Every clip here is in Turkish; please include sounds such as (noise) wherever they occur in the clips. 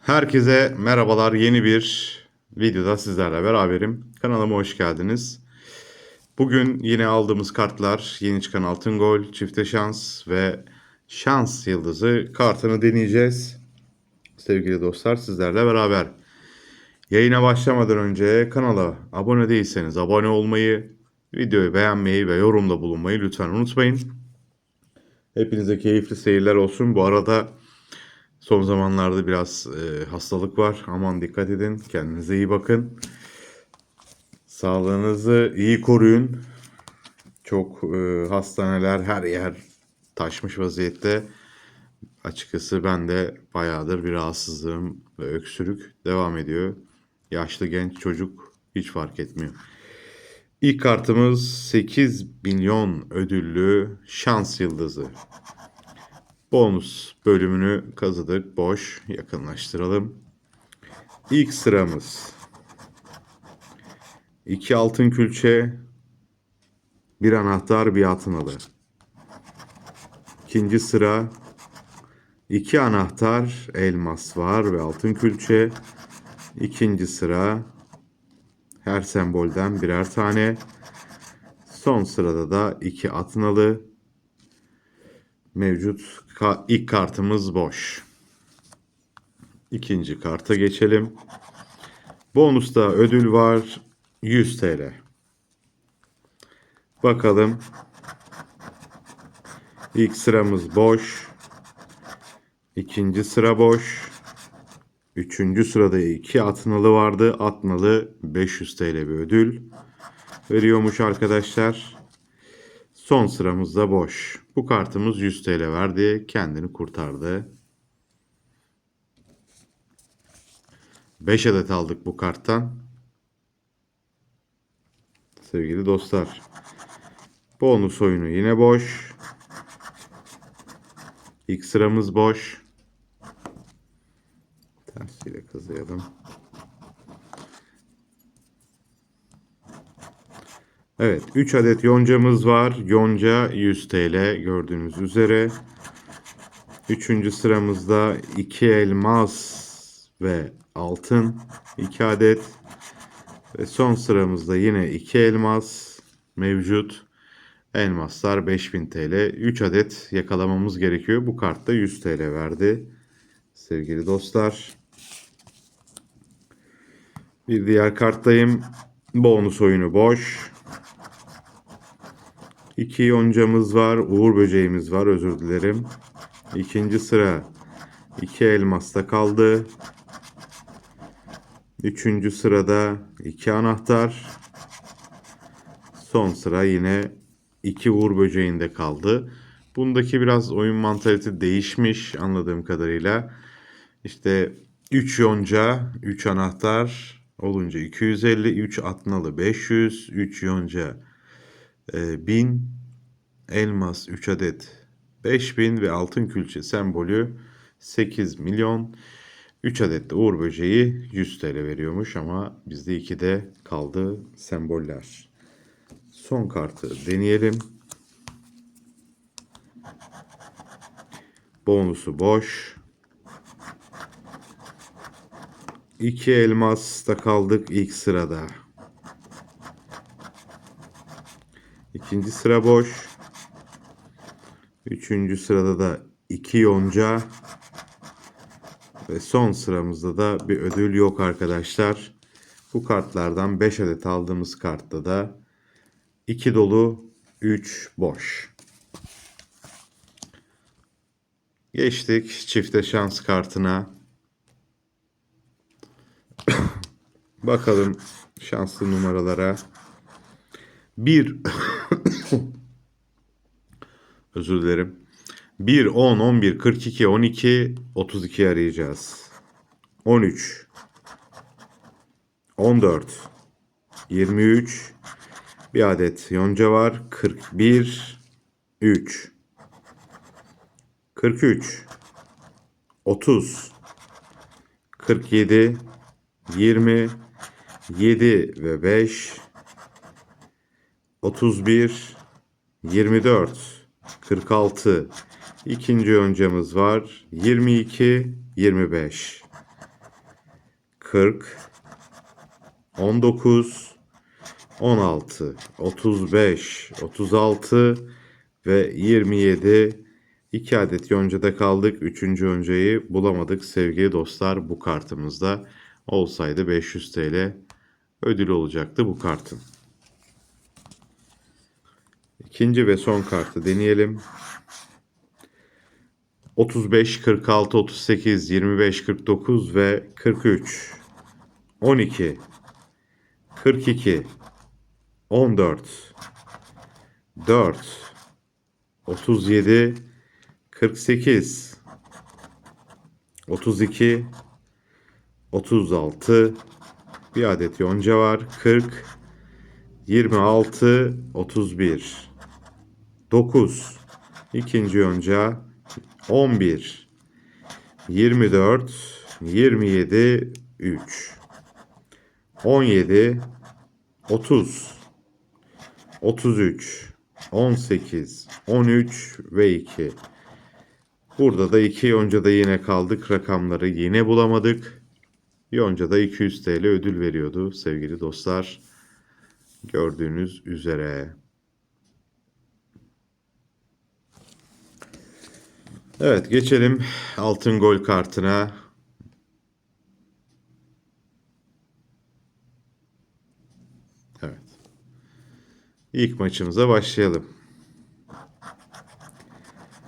Herkese merhabalar. Yeni bir videoda sizlerle beraberim. Kanalıma hoş geldiniz. Bugün yine aldığımız kartlar yeni çıkan altın gol, çifte şans ve şans yıldızı kartını deneyeceğiz. Sevgili dostlar sizlerle beraber. Yayına başlamadan önce kanala abone değilseniz abone olmayı, videoyu beğenmeyi ve yorumda bulunmayı lütfen unutmayın. Hepinize keyifli seyirler olsun. Bu arada Son zamanlarda biraz e, hastalık var. Aman dikkat edin. Kendinize iyi bakın. Sağlığınızı iyi koruyun. Çok e, hastaneler her yer taşmış vaziyette. Açıkçası ben de bayağıdır bir rahatsızlığım ve öksürük devam ediyor. Yaşlı genç çocuk hiç fark etmiyor. İlk kartımız 8 milyon ödüllü şans yıldızı. Bonus bölümünü kazıdık. Boş. Yakınlaştıralım. İlk sıramız. iki altın külçe, bir anahtar, bir altın alı. İkinci sıra. iki anahtar, elmas var ve altın külçe. İkinci sıra. Her sembolden birer tane. Son sırada da iki altın alı, mevcut. Ka- ilk kartımız boş. İkinci karta geçelim. Bonusta ödül var 100 TL. Bakalım. İlk sıramız boş. İkinci sıra boş. Üçüncü sırada iki atnalı vardı. Atnalı 500 TL bir ödül veriyormuş arkadaşlar. Son sıramızda boş. Bu kartımız 100 TL verdi. Kendini kurtardı. 5 adet aldık bu karttan. Sevgili dostlar. Bonus oyunu yine boş. İlk sıramız boş. Tersiyle kazıyalım. Evet 3 adet yoncamız var. Yonca 100 TL gördüğünüz üzere. Üçüncü sıramızda 2 elmas ve altın 2 adet. Ve son sıramızda yine 2 elmas mevcut. Elmaslar 5000 TL. 3 adet yakalamamız gerekiyor. Bu kartta 100 TL verdi. Sevgili dostlar. Bir diğer karttayım. Bonus oyunu boş. İki yoncamız var. Uğur böceğimiz var. Özür dilerim. İkinci sıra iki elmasta kaldı. Üçüncü sırada iki anahtar. Son sıra yine iki uğur böceğinde kaldı. Bundaki biraz oyun mantalite değişmiş anladığım kadarıyla. İşte 3 yonca, 3 anahtar olunca 250, 3 atnalı 500, 3 yonca 1000, elmas 3 adet 5000 ve altın külçe sembolü 8 milyon. 3 adet de uğur böceği 100 TL veriyormuş ama bizde 2 de kaldı semboller. Son kartı deneyelim. Bonusu boş. 2 elmasta kaldık ilk sırada. İkinci sıra boş. Üçüncü sırada da iki yonca. Ve son sıramızda da bir ödül yok arkadaşlar. Bu kartlardan 5 adet aldığımız kartta da 2 dolu 3 boş. Geçtik çifte şans kartına. (coughs) Bakalım şanslı numaralara. 1 Özür dilerim. 1, 10, 11, 42, 12, 32 arayacağız. 13 14 23 bir adet yonca var. 41 3 43 30 47 20 7 ve 5 31 24 46 ikinci yoncamız var 22 25 40, 19, 16, 35, 36 ve 27 2 adet yoncada kaldık. Üçüncü yoncayı bulamadık sevgili dostlar bu kartımızda. Olsaydı 500 TL ödül olacaktı bu kartın. İkinci ve son kartı deneyelim. 35, 46, 38, 25, 49 ve 43. 12, 42, 14, 4, 37, 48, 32, 36, bir adet yonca var. 40, 26, 31, 9, ikinci yonca, 11, 24, 27, 3, 17, 30, 33, 18, 13 ve 2. Burada da 2 yoncada yine kaldık. Rakamları yine bulamadık. Yoncada 200 TL ödül veriyordu sevgili dostlar. Gördüğünüz üzere. Evet geçelim altın gol kartına. Evet. İlk maçımıza başlayalım.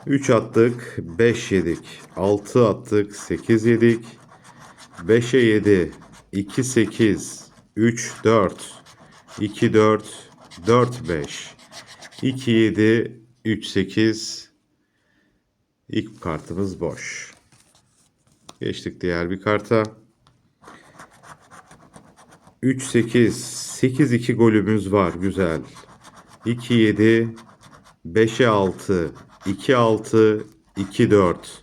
3 attık, 5 yedik. 6 attık, 8 yedik. 5'e 7, 2 8, 3 4, 2 4, 4 5, 2 7, 3 8. İlk kartımız boş. Geçtik diğer bir karta. 3 8, 8 2 golümüz var. Güzel. 2 7, 5'e 6, 2 6, 2 4,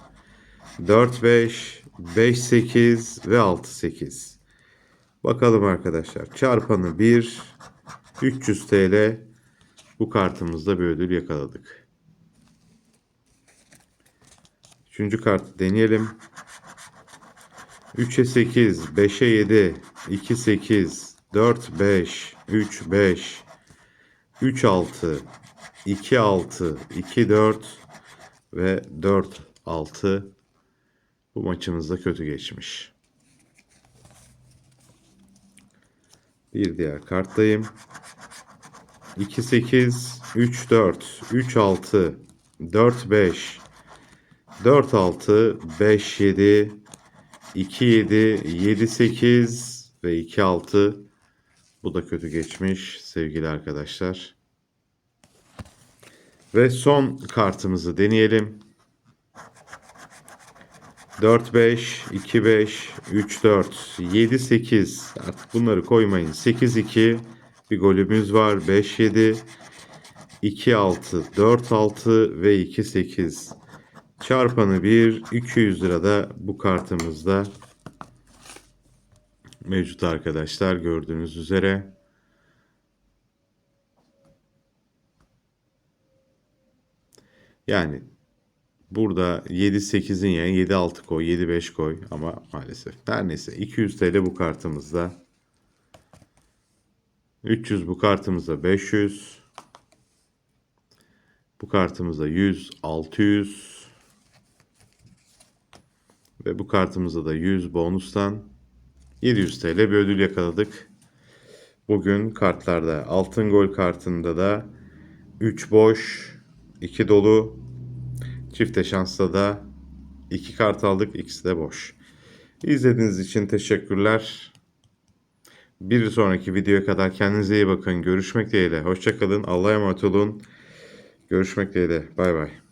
4 5, 5 8 ve 6 8. Bakalım arkadaşlar. Çarpanı 1, 300 TL. Bu kartımızda bir ödül yakaladık. Üçüncü kartı deneyelim. 3'e 8, 5'e 7, 2 8, 4 5, 3 5, 3 6, 2 6, 2 4 ve 4 6 bu maçımızda kötü geçmiş. Bir diğer karttayım. 2 8 3 4 3 6 4 5 4 6 5 7 2 7 7 8 ve 2 6 bu da kötü geçmiş sevgili arkadaşlar. Ve son kartımızı deneyelim. 4 5 2 5 3 4 7 8 artık bunları koymayın. 8 2 bir golümüz var. 5 7 2 6 4 6 ve 2 8. Çarpanı 1 200 lira da bu kartımızda mevcut arkadaşlar gördüğünüz üzere. Yani burada 7-8'in yerine 7-6 koy, 7-5 koy ama maalesef. Her neyse 200 TL bu kartımızda. 300 bu kartımızda 500. Bu kartımızda 100, 600. Ve bu kartımızda da 100 bonustan 700 TL bir ödül yakaladık. Bugün kartlarda altın gol kartında da 3 boş, 2 dolu, çifte şansla da 2 kart aldık. ikisi de boş. İzlediğiniz için teşekkürler. Bir sonraki videoya kadar kendinize iyi bakın. Görüşmek dileğiyle. Hoşçakalın. Allah'a emanet olun. Görüşmek dileğiyle. Bay bay.